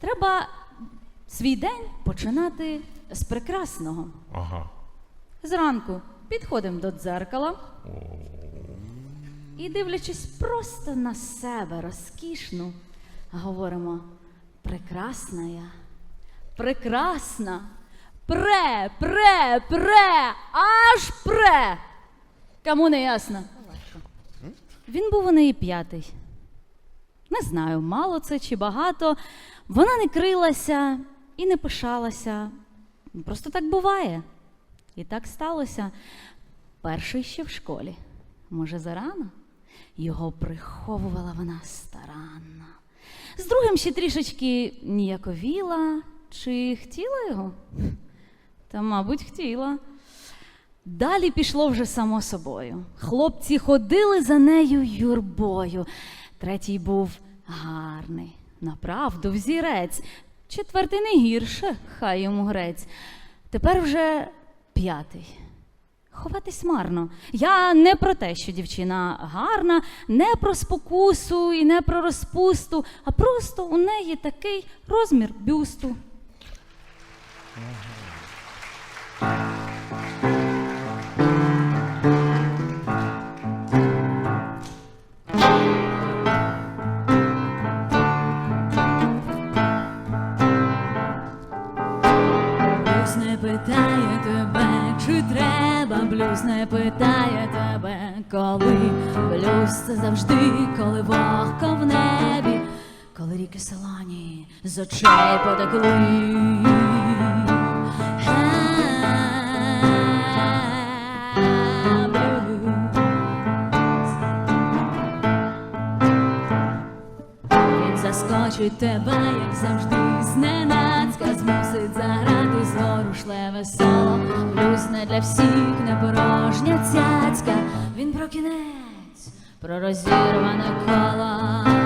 Треба свій день починати з прекрасного. Ага. Зранку підходимо до дзеркала і, дивлячись просто на себе розкішну, говоримо: прекрасна я, прекрасна, пре, пре, пре, аж пре. Кому не ясно? Він був у неї п'ятий. Не знаю, мало це чи багато. Вона не крилася і не пишалася. Просто так буває. І так сталося. Перший ще в школі. Може, зарано? Його приховувала вона старанно. З другим ще трішечки ніяковіла. Чи хотіла його? Та, мабуть, хотіла. Далі пішло вже само собою. Хлопці ходили за нею юрбою. Третій був гарний, направду взірець. Четвертий не гірше, хай йому грець. Тепер вже п'ятий. Ховатись марно. Я не про те, що дівчина гарна, не про спокусу і не про розпусту, а просто у неї такий розмір бюсту. Блюз не питає тебе, чи треба, блюз не питає тебе, коли блюз це завжди, коли вогко в небі, коли ріки солоні з очей потекли. Заскочить тебе, як завжди, зненацька змусить заграти зворушливе весело, Блюз не для всіх, не порожня цяцька. Він про кінець, про розірване коло.